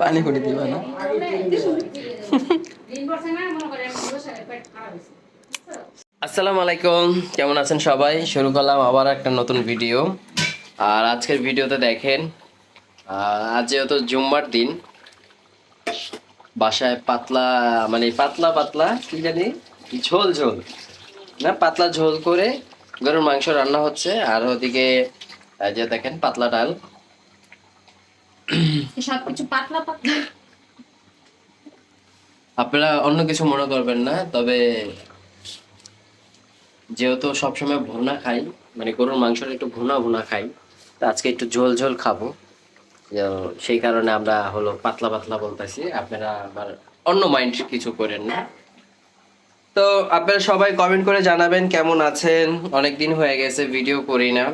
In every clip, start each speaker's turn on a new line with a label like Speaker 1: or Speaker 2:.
Speaker 1: পানি করে না? আসসালামু আলাইকুম, কেমন আছেন সবাই? শুরু করলাম আবার একটা নতুন ভিডিও। আর আজকের ভিডিওতে দেখেন আজ যেহেতু জুম্মার দিন, বাসায় পাতলা মানে পাতলা পাতলা, কি জানি? ঝোল ঝোল। না, পাতলা ঝোল করে গরুর মাংস রান্না হচ্ছে, আর ওদিকে যে দেখেন, পাতলা ডাল।
Speaker 2: পাতলা পাতলা।
Speaker 1: আপনারা অন্য কিছু মনে করবেন না, তবে যেহেতু সবসময় ভুনা খাই মানে গরুর মাংসটা একটু ভুনা ভুনা খাই, তো আজকে একটু ঝোল ঝোল খাব। সেই কারণে আমরা হলো পাতলা পাতলা বলতেছি, আপনারা আবার অন্য মাইন্ড কিছু করেন না। তো আপনারা সবাই কমেন্ট করে জানাবেন কেমন আছেন অনেক দিন হয়ে গেছে ভিডিও করি না।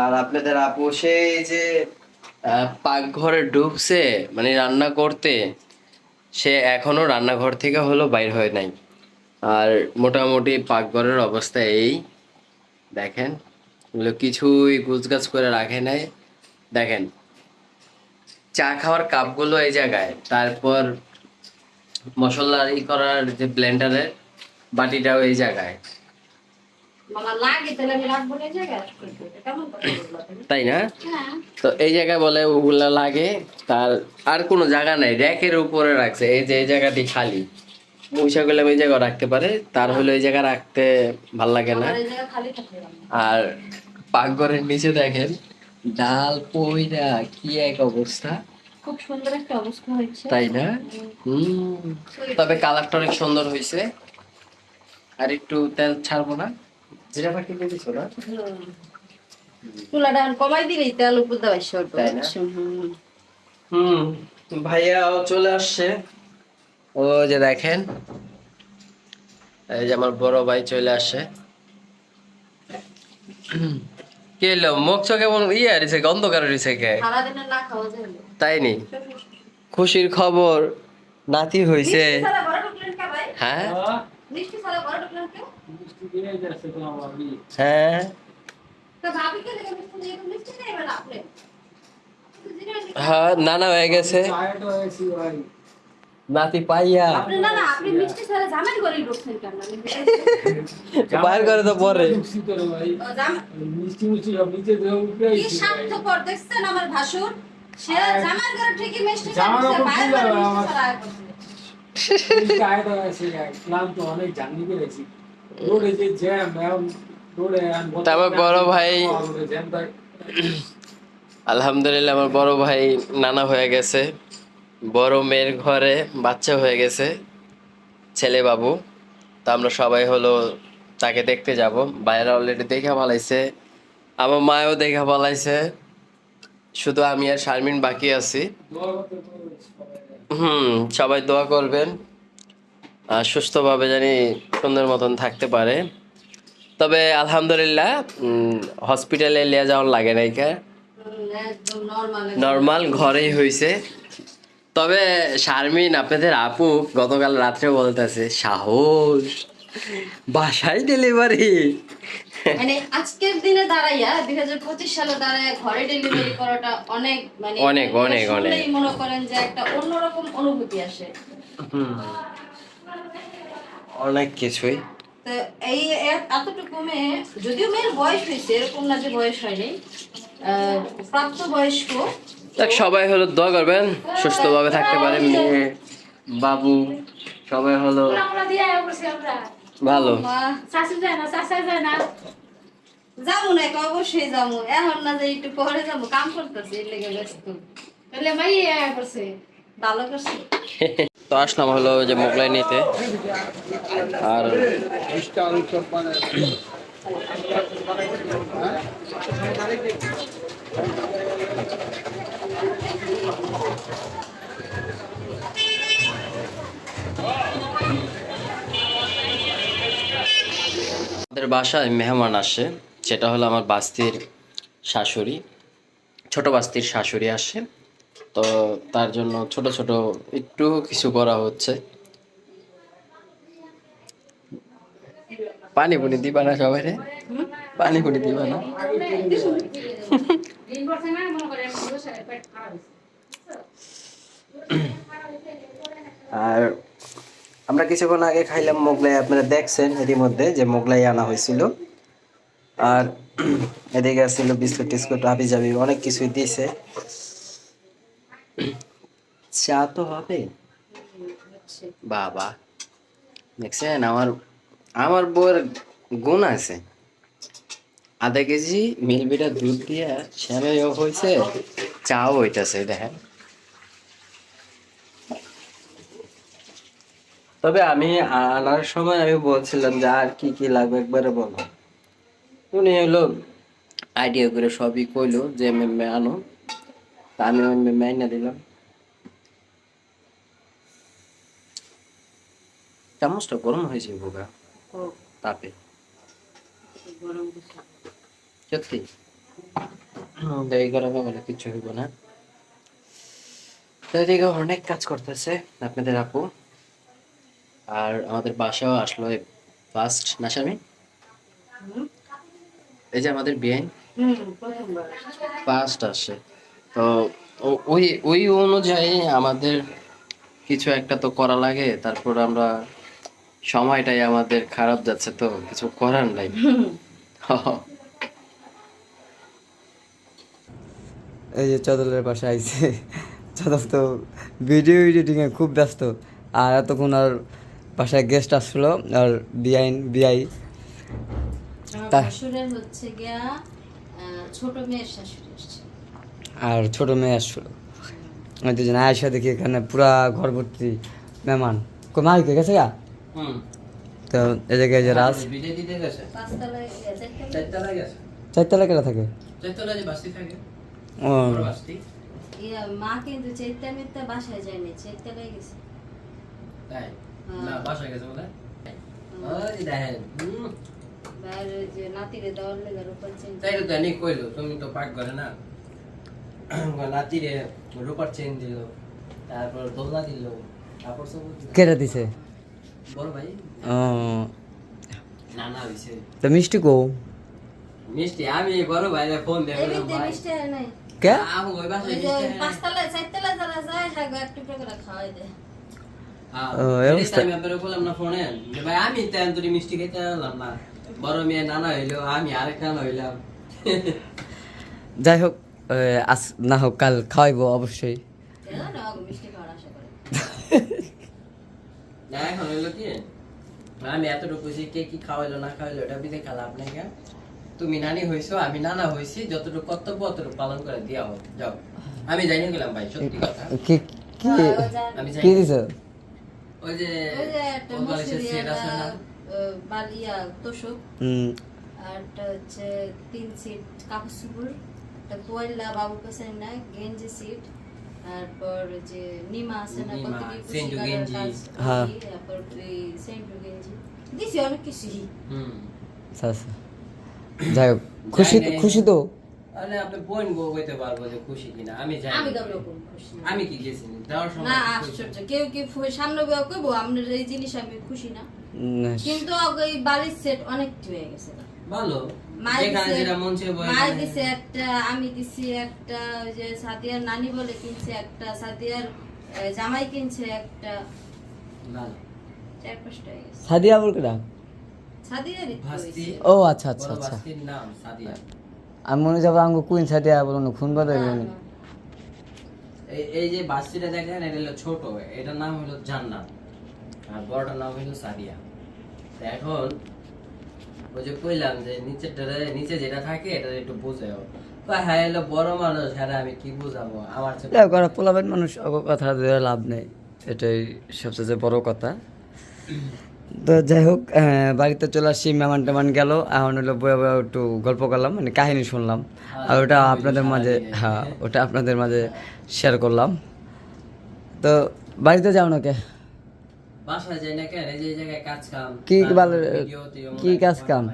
Speaker 1: আর আপনাদের আপু, সেই যে পাকঘরে ঢুকছে মানে রান্না করতে, সে এখনও রান্নাঘর থেকে হলো বাইর হয় নাই। আর মোটামুটি পাকঘরের অবস্থা এই, দেখেন, এগুলো কিছুই গুছগাছ করে রাখে নাই। দেখেন, চা খাওয়ার কাপগুলো এই জায়গায়, তারপর মশলা ই করার যে ব্লেন্ডারের বাটিটাও এই জায়গায়। তাই না?
Speaker 2: হ্যাঁ।
Speaker 1: তো এই জায়গায় বলে ওগুলা লাগে তার আর কোনো জায়গা নাই। র্যাকের উপরে রাখছে এই যে এই জায়গাটি খালি। পয়সা করলে ওই জায়গায় রাখতে পারে তার হলো এই জায়গা রাখতে ভালো লাগে না।
Speaker 2: এই।
Speaker 1: আর পাকঘরের নিচে দেখেন ডাল পয়রা কি এক অবস্থা।
Speaker 2: খুব সুন্দর একটা অবস্থা হয়েছে।
Speaker 1: তাই না? হুম। তবে কালারটা অনেক সুন্দর হয়েছে। আর একটু তেল ছাড়বো না। জিরা পাখি দিয়ে না?
Speaker 2: চুলাটা কমাই দিলেই তেল উপর দেওয়া শর্ট
Speaker 1: তাই হুম। ভাইয়াও চলে আসছে। ও যে দেখেন এই যে আমার বড় ভাই চলে আসে কে এলো? মুখ চোখে ইয়ে অন্ধকার কে? তাই নি? খুশির খবর নাতি হইছে।
Speaker 2: ভাই?
Speaker 1: হ্যাঁ
Speaker 2: মিষ্টি ছাড়া বড় ঢুকলেন কে?
Speaker 1: হ্যাঁ
Speaker 2: তো ভাবিকে দেখে মিষ্টি দিয়ে মিষ্টি নেবেন আপনি? তো জিনিস-
Speaker 1: হ্যাঁ নানা হয়ে গেছে। নাতি পাইয়া।
Speaker 2: আপনি না না আপনি মিষ্টি ছাড়া জামাই করে ঢুকছেন কেন? আমি
Speaker 1: বাইর করে তো পরে।
Speaker 2: আমার ভাসুর? সে জামার ঘরে ঠিকই মিষ্টি
Speaker 3: জামার
Speaker 2: খাচ্ছে,
Speaker 3: ওপর
Speaker 2: বাইরের
Speaker 3: তুলে
Speaker 2: মিষ্টি
Speaker 3: আমার-
Speaker 2: ছাড়া
Speaker 3: ক্লান্ত অনেক জার্নি করেছি।
Speaker 1: তারপর বড় ভাই- আলহামদুলিল্লাহ আমার বড় ভাই নানা হয়ে গেছে। বড় মেয়ের ঘরে বাচ্চা হয়ে গেছে ছেলে বাবু। তা আমরা সবাই হলো তাকে দেখতে যাব। বাইরে অলরেডি দেখা পালাইছে আমার মায়ও দেখা পালাইছে। শুধু আমি আর শারমিন বাকি আছি। হুম সবাই দোয়া করবেন। সুস্থভাবে জানি সুন্দর মতন থাকতে পারে। তবে আলহামদুলিল্লাহ হসপিটালে লিয়ে যাওয়ার লাগে নাই
Speaker 2: নর্মাল
Speaker 1: ঘরেই হয়েছে তবে শারমিন আপনাদের আপু গতকাল রাত্রে বলতেছে সাহস বাসায় ডেলিভারি
Speaker 2: মানে আজকের দিনে দাঁড়াইয়া দুই হাজার পঁচিশ সালে দাঁড়ায় ঘরে ডেলিভারি করাটা অনেক মানে
Speaker 1: অনেক, অনেক, অনেক।
Speaker 2: মনে করেন যে একটা অন্যরকম অনুভূতি আসে।
Speaker 1: অনেক কিছুই।
Speaker 2: তো এই এতটুকু মেয়ে যদিও মেয়ের বয়স হয়েছে এরকম না যে বয়স হয়নি। আহ, প্রাপ্ত বয়স্ক
Speaker 1: দেখ সবাই হলো দোয়া করবেন সুস্থভাবে থাকতে পারে মেয়ে বাবু সবাই হলো ভালো।
Speaker 4: শাশু যায় না শাশা যায় না।
Speaker 2: যাব না একা অবশ্যই যাব। এখন না যে একটু পরে যাব কাম করতেছি এর লেগে ব্যস্ত।
Speaker 4: তাহলে মাই আয়া করছে।
Speaker 2: ভালো করছি।
Speaker 1: তো আসলাম হলো যে মোগলাই নিতে। আর আমাদের বাসায় মেহমান আসে, সেটা হলো আমার বাস্তির শাশুড়ি, ছোট বাস্তির শাশুড়ি আসে। তো তার জন্য ছোট ছোট একটু কিছু করা হচ্ছে। পানি পুনি দিবা না সবাই রে? পানি পুনি দিবা না?
Speaker 5: আর আমরা কিছুক্ষণ আগে খাইলাম মোগলাই, আপনারা দেখছেন এরই মধ্যে যে মোগলাই আনা হয়েছিল। আর এদিকে ছিল বিস্কুট টিস্কুট হাবি জাবি অনেক কিছুই দিয়েছে। চা তো হবে।
Speaker 1: বাবা দেখছেন আমার আমার বউয়ের গুণ আছে। আধা কেজি মিলবিটা দুধ দিয়ে শ্যামেও হয়েছে চাও হইতাছে দেখেন।
Speaker 5: তবে আমি আনার সময় আমি বলছিলাম যে আর কি কি লাগবে একবারে বলো। উনি হলো
Speaker 1: আইডিয়া করে সবই কইলো যে আনো। তা আমি মেমে আইনা দিলাম। চামচটা গরম হয়েছে বোকা। তাপে। সত্যি? এই গরমে বলে কিছু হইব না। তো এদিকে অনেক কাজ করতেছে আপনাদের আপু। আর আমাদের বাসাও আসলো ফার্স্ট না স্বামী এই যে আমাদের বিয়ে
Speaker 2: হুম প্রথমবার।
Speaker 1: ফার্স্ট আসে। তো ও- ওই ওই অনুযায়ী আমাদের কিছু একটা তো করা লাগে তারপর আমরা সময়টাই আমাদের খারাপ যাচ্ছে তো কিছু করার নাই।
Speaker 6: এই যে চদলের পাশে আইছে চদল তো ভিডিও এডিটিংয়ে খুব ব্যস্ত আর এতক্ষণ আর বাসায় গেস্ট আসলো আর বিআইন বিআই।
Speaker 2: হচ্ছে গিয়া ছোট মেয়ের শাশুড়ি এসছে
Speaker 6: আর ছোট মেয়ে আসলো ওই দুজন আয়সা দেখি এখানে পুরা ঘর ভর্তি মেহমান। কো মাইকে গেছে গা? তো এই জায়গায় যে রাজ।
Speaker 1: গেছে? চারতলা
Speaker 6: কেটে থাকে? ও।
Speaker 2: মা কিন্তু চৈত্যা মিত্যা বাসায় যায়নি চৈত্যালয় গেছে।
Speaker 1: তাই?
Speaker 2: হ্যাঁ।
Speaker 1: না বাসা গেছে বলে? ওই দেখেন
Speaker 2: বাইরে যে নাতিরে দেওয়ার লেগার উপর চিন্তা
Speaker 1: তাই তো জানি কইলো তুমি তো পাক করে না। নাতিরে রূপার চেন দিল তারপর দোলনা দিল সাপড় দিল।
Speaker 6: কেটে দিছে?
Speaker 1: বড় ভাই নানা হইছে।
Speaker 6: তো মিষ্টি কো?
Speaker 1: মিষ্টি আমি বড় ভাইরে ফোন
Speaker 2: এমনিতে
Speaker 1: ভাই
Speaker 2: মিষ্টি নাই?
Speaker 6: কে?
Speaker 1: আম ওই
Speaker 2: ওই
Speaker 1: মিষ্টি না।
Speaker 2: পাঁচতলায় চারতলায় যারা যায় হ্যাঁ গো একটু করে খাওয়াই দেয়।
Speaker 1: হ্যাঁ। আমি না তেন তোর মিষ্টি খেতে না। বড় মেয়ে নানা হইল আমি আরেক নানা হইলাম।
Speaker 6: যাই হোক আজ না হোক কাল খাওয়াইবো অবশ্যই।
Speaker 2: না গো মিষ্টি খাওয়ার আশা করে
Speaker 1: না এখন হইল কি? আমি এতটুকু কে কি খাওয়াইলো না খাওয়াইলো এটা বিদে খেলা আপনাকে। তুমি নানি হইছো আমি নানা হইছি যতটুকু কর্তব্য অতটুকু পালন করে দিয়া হোক যাও। আমি জানি গেলাম ভাই সত্যি কথা।
Speaker 6: কি কি?
Speaker 2: হ্যাঁ।
Speaker 1: আমি
Speaker 6: কি
Speaker 1: ওই যে
Speaker 2: ওই যে একটা
Speaker 1: ওর সেট আছে না?
Speaker 2: বালিয়া তোষক।
Speaker 6: হুম।
Speaker 2: আর হচ্ছে তিন সিট কাপড় একটা তোয়াল্লা কাছে না গেঞ্জি সিট তারপর যে নিমা আছে না কত কি কুশি
Speaker 1: সেন্টু গেঞ্জি।
Speaker 6: হ্যাঁ।
Speaker 2: তারপর সেন্টু গেঞ্জি। দিছি অনেক কিছুই
Speaker 1: হুম।
Speaker 6: আচ্ছা যাই হোক খুশি। খুশি তো?
Speaker 1: আরে আপনি বোন বউ কইতে পারব যে খুশি কিনা আমি জানি
Speaker 2: আমি খুশি
Speaker 1: আমি কি গেছি যাওয়ার সময়
Speaker 2: না আশ্চর্য। কেউ কি সামনে বেয়া কইবো আপনার এই জিনিস আমি খুশি না? কিন্তু ওই বাড়ির সেট অনেক হয়ে গেছে।
Speaker 1: ভালো
Speaker 2: মায়ের দিছে-
Speaker 1: যেটা চেয়ে বই
Speaker 2: মায়ের দিছে একটা আমি দিছি একটা ওই যে সাদিয়ার নানি বলে কিনছে একটা সাদিয়ার জামাই কিনছে একটা।
Speaker 1: ভালো
Speaker 2: চার পাঁচটা গেছে।
Speaker 6: সাদিয়া বল কেডা?
Speaker 2: সাদিয়ারই তো
Speaker 1: ভাস্তি।
Speaker 2: হয়েছে।
Speaker 6: ও আচ্ছা আচ্ছা আচ্ছা।
Speaker 1: ভাস্তির নাম সাদিয়া।
Speaker 6: আমি মনে যাব আঙ্গু কুইন সাদিয়া বলুন খুন বাদে
Speaker 2: না,
Speaker 6: বলুন
Speaker 2: না।
Speaker 1: এই এই যে বাস্তিটা দেখেন এটা হলো ছোট এটার নাম হলো জান্নাত। আর বড়টার নাম হলো সাদিয়া। এখন ওই যে কইলাম যে নিচেরটা নিচে যেটা থাকে এটা একটু বুঝাও হ্যাঁ এলো বড় মানুষ হ্যাঁ আমি কি বুঝাবো? আমার
Speaker 6: পোলাবেন মানুষ কথা দিয়ে লাভ নেই। এটাই সবচেয়ে বড় কথা। তো যাই হোক বাড়িতে চলে আসছি মেহমান টেমান গেল। এখন হলো বয়ে বয়ে একটু গল্প করলাম মানে কাহিনী শুনলাম। আর ওটা আপনাদের মাঝে হ্যাঁ ওটা আপনাদের মাঝে শেয়ার করলাম। তো বাড়িতে যাও না কে?
Speaker 1: বাসায় যাই না কেন? এই যে জায়গায় কাজ কাম
Speaker 6: কি বলে, কি কাজ কাম?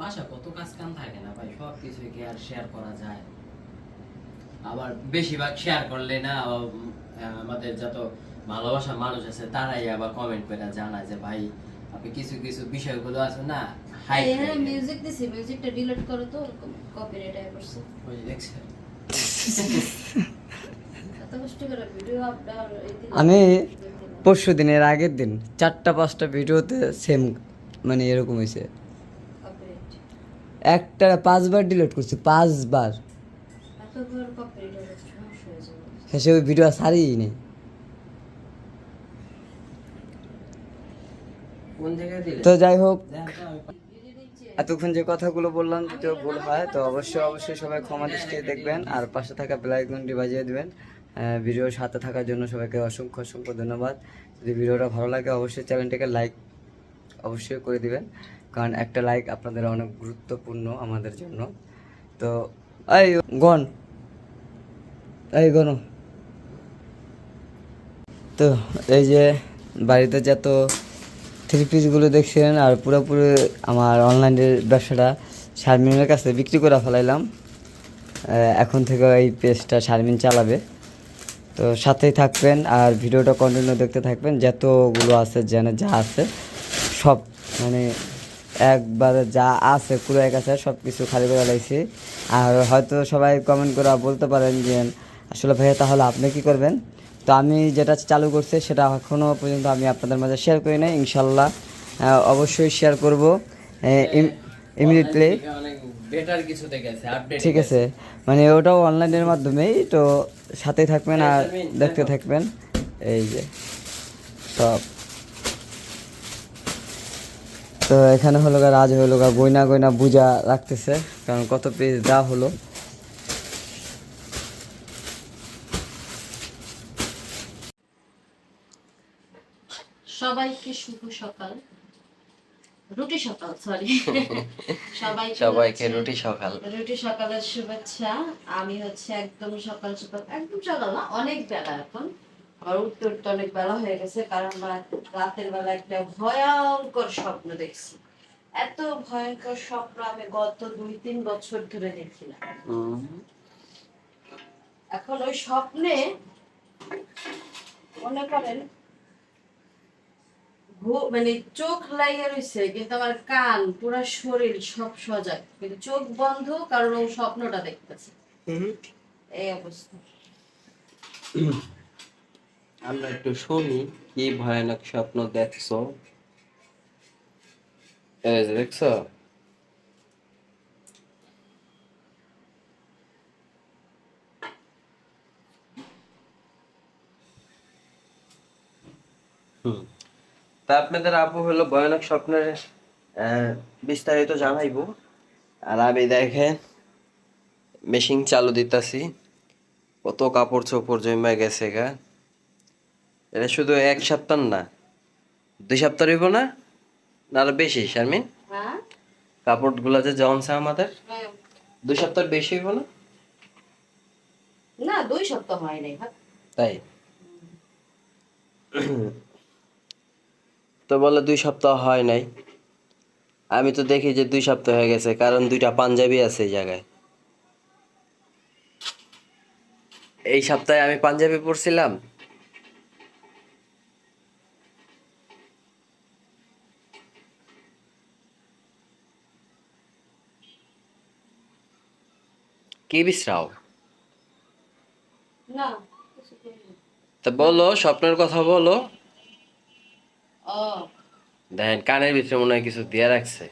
Speaker 1: বাসা কত কাজ কাম থাকে না ভাই? সব কিছু কি আর শেয়ার করা যায়? আবার বেশিরভাগ শেয়ার করলে না আমাদের যত ভালোবাসা মানুষ আছে তারাই আবার কমেন্ট করে জানায় যে ভাই আপনি কিছু কিছু বিষয়গুলো আছে না
Speaker 2: এই এখানে মিউজিক দিছি মিউজিকটা ডিলিট করো তো কপিরাইট আই করছে
Speaker 1: দেখছেন
Speaker 2: এত কষ্ট করে ভিডিও আপনার এই দিন
Speaker 6: আমি পরশু দিনের আগের দিন চারটা পাঁচটা ভিডিওতে সেম মানে এরকম হয়েছে। একটা পাঁচবার ডিলিট করছি পাঁচবার। শেষে ওই ভিডিও সারিই নেই। তো যাই হোক এতক্ষণ যে কথাগুলো বললাম যদি ভুল হয় তো অবশ্যই অবশ্যই সবাই ক্ষমা দৃষ্টিতে দেখবেন আর পাশে থাকা বেলাইকনটি বাজিয়ে দেবেন। ভিডিওর সাথে থাকার জন্য সবাইকে অসংখ্য অসংখ্য ধন্যবাদ। যদি ভিডিওটা ভালো লাগে, অবশ্যই চ্যানেলটিকে লাইক অবশ্যই করে দিবেন। কারণ একটা লাইক আপনাদের অনেক গুরুত্বপূর্ণ আমাদের জন্য। তো, এই গন এই, গণ। তো, এই যে বাড়িতে যত থ্রি পিসগুলো দেখছেন, আর পুরোপুরি আমার অনলাইনের ব্যবসাটা শারমিনের কাছে বিক্রি করে ফেলাইলাম। এখন থেকে এই পেজটা শারমিন চালাবে। তো সাথেই থাকবেন আর ভিডিওটা কন্টিনিউ দেখতে থাকবেন। যতগুলো আছে, যেন যা আছে, সব মানে একবারে যা আছে, পুরো এক আছে সব কিছু খালি করে লাইছি। আর হয়তো সবাই কমেন্ট করে বলতে পারেন যে, আসলে ভাইয়া, তাহলে আপনি কি করবেন? তো আমি যেটা চালু করছি, সেটা এখনও পর্যন্ত আমি আপনাদের মাঝে শেয়ার করি না ইনশাল্লাহ অবশ্যই শেয়ার করব ইমিডিয়েটলি
Speaker 1: বেটার কিছু দেখেছে আপডেট
Speaker 6: ঠিক আছে। মানে ওটাও অনলাইনের মাধ্যমেই তো সাথেই থাকবেন আর দেখতে থাকবেন। এই যে সব। তো এখানে হলো গা রাজ হলো গা গয়না গয়না বুঝা রাখতেছে কারণ কত পেজ দেওয়া হলো।
Speaker 2: সবাইকে শুভ সকাল। রুটি সকাল সরি সবাইকে
Speaker 1: সবাইকে রুটি সকাল।
Speaker 2: রুটি সকালের শুভেচ্ছা। আমি হচ্ছে একদম সকাল সকাল একদম সকাল না অনেক বেলা এখন। উঠতে উঠতে অনেক বেলা হয়ে গেছে কারণ রাতের বেলা একটা ভয়ঙ্কর স্বপ্ন দেখছি। এত ভয়ঙ্কর স্বপ্ন আমি গত দুই তিন বছর ধরে দেখি না। এখন ওই স্বপ্নে মনে করেন মানে চোখ লাগিয়ে রয়েছে কিন্তু আমার কান পুরো শরীর সব সজাগ। কিন্তু চোখ বন্ধ কারণ ও স্বপ্নটা দেখতেছে। এই অবস্থা।
Speaker 1: আমরা একটু শুনি কি ভয়ানক স্বপ্ন দেখছ? এই যে দেখছ? হুম। তা আপনাদের আপু হলো ভয়ানক স্বপ্নের বিস্তারিত জানাইবো। আর আমি দেখেন মেশিন চালু দিতাছি। কত কাপড় চোপড় জমে গেছে গা। এটা শুধু এক সপ্তাহ না দুই সপ্তাহ হইব না না আরও বেশি শারমিন?
Speaker 2: হ্যাঁ।
Speaker 1: কাপড়গুলা যে জমছে আমাদের
Speaker 2: হ্যাঁ।
Speaker 1: দুই সপ্তাহ বেশি হইব না?
Speaker 2: না দুই সপ্তাহ হয় নাই
Speaker 1: তাই? তো বলে দুই সপ্তাহ হয় নাই। আমি তো দেখি যে দুই সপ্তাহ হয়ে গেছে কারণ দুইটা পাঞ্জাবি আছে এই জায়গায়। এই সপ্তাহে আমি পাঞ্জাবি পরছিলাম। কি বিশ্রাও তা বলো স্বপ্নের কথা বলো। দেখেন কানের ভিতরে মনে হয় কিছু দিয়ে রাখছে।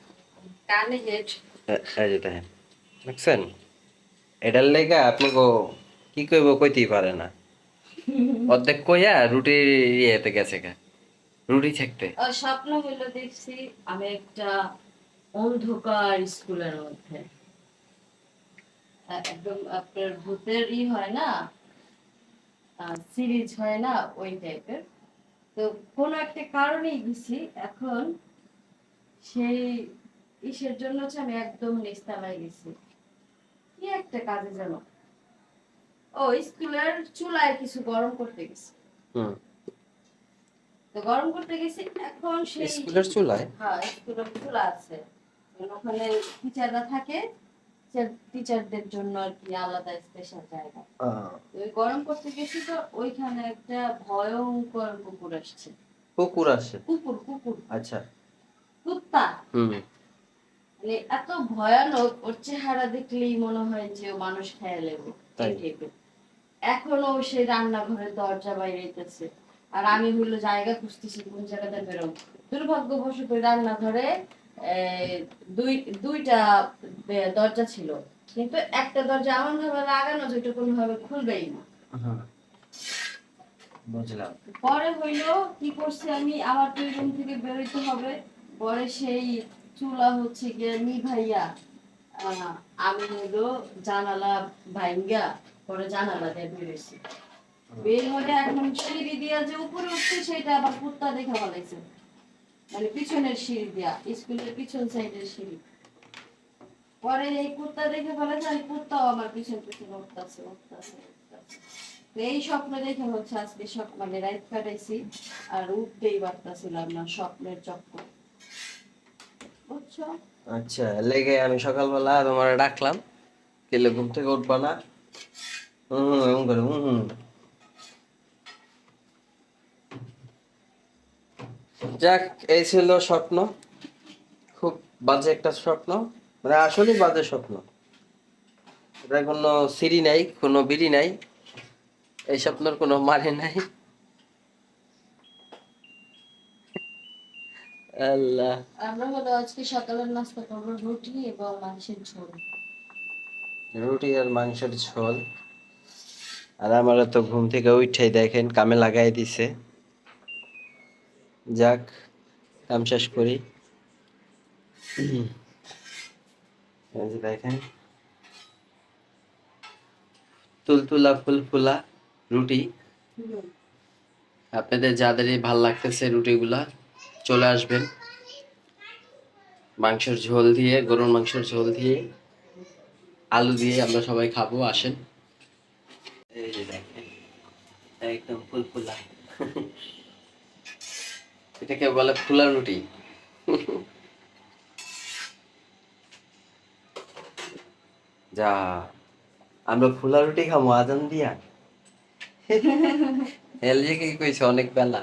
Speaker 2: কানে হেড।
Speaker 1: এই যে দেখেন দেখছেন? এটার লেগে আপনি গো কি কইব কইতেই পারে না। অর্ধেক কইয়া রুটি ইয়েতে গেছে গা রুটি থাকতে
Speaker 2: স্বপ্ন হইল দেখছি আমি একটা অন্ধকার স্কুলের মধ্যে। একদম আপনার ভূতের ই হয় না সিরিজ হয় না ওই টাইপের তো কোনো একটা কারণেই গেছি। এখন সেই ইসের জন্য হচ্ছে আমি একদম নিস্তালায় গেছি। কি একটা কাজে যেন। ও স্কুলের চুলায় কিছু গরম করতে গেছি।
Speaker 1: হুম।
Speaker 2: তো গরম করতে গেছি এখন সেই
Speaker 1: স্কুলের চুলায়?
Speaker 2: হ্যাঁ স্কুলের চুলা আছে। ওখানে টিচাররা থাকে। টিচারদের জন্য আর কি আলাদা স্পেশাল জায়গা। ওই গরম করতে গেছি তো ওইখানে একটা ভয়ঙ্কর কুকুর আসছে।
Speaker 1: পুকুর আছে
Speaker 2: কুকুর কুকুর
Speaker 1: আচ্ছা।
Speaker 2: কুত্তা।
Speaker 1: হুম।
Speaker 2: মানে এত ভয়ানক ওর চেহারা দেখলেই মনে হয় যে ও মানুষ খেয়ে লেবো এখনও সে রান্নাঘরের দরজা বাইরেতেছে আর আমি হইল জায়গা খুঁজতেছি কোন জায়গাতে বেরোম দুর্ভাগ্যবশত রান্নাঘরে দুই দুইটা দরজা ছিল। কিন্তু একটা দরজা এমন ভাবে লাগানো যেটা কোনো ভাবে খুলবেই না।
Speaker 7: বুঝলাম।
Speaker 2: পরে হইল কি করছি আমি? আমার তো রুম থেকে বেরোতে হবে। পরে সেই চুলা হচ্ছে গিয়ে নিভাইয়া আহ, আমি হইল জানালা ভাইঙ্গা পরে জানালা দিয়ে বেরোইছি বের হয়ে এখন সিঁড়ি দিয়া যে উপরে উঠছে সেটা আবার কুত্তা দেখা বলাইছে মানে পিছনের সিঁড়ি দিয়া স্কুলের পিছন সাইডের সিঁড়ি। পরে এই কুত্তা দেখে ফেলেছে আর কুত্তাও আমার পিছন পিছন উঠতেছে উঠতেছে এই স্বপ্ন দেখে হচ্ছে আজকে সব মানে রাত কাটাইছি আর উঠতেই পারতাছিলাম না স্বপ্নের চক্কর। বুঝছ?
Speaker 1: আচ্ছা লেগে আমি সকালবেলা তোমার ডাকলাম কেলে ঘুম থেকে উঠবা না? হুম হুম, এমন করে হুম হুম। যাক এই ছিল স্বপ্ন। খুব বাজে একটা স্বপ্ন। মানে আসলে বাজে স্বপ্ন। এটা কোনো সিঁড়ি নাই কোনো বিড়ি নাই। এই স্বপ্নের কোনো মানে নাই। আল্লাহ।
Speaker 2: আমরা হলো আজকে সকালের নাস্তা করব রুটি এবং মাংসের ঝোল।
Speaker 1: রুটি আর মাংসের ঝোল। আর আমার তো ঘুম থেকে উঠেই দেখেন কামে লাগাই দিছে। যাক কাম শেষ করি। দেখেন। তুলতুলা ফুলফুলা রুটি। আপনাদের যাদেরই ভালো লাগতেছে রুটিগুলা, চলে আসবেন। মাংসের ঝোল দিয়ে, গরুর মাংসের ঝোল দিয়ে, আলু দিয়ে আমরা সবাই খাব, আসেন। এই যে দেখেন, একদম ফুলফুলা। এটাকে বলে ফুলা রুটি। যা আমরা ফুলা রুটি খাব আজান দিয়া। এলজি কি কইছে? অনেক বেলা।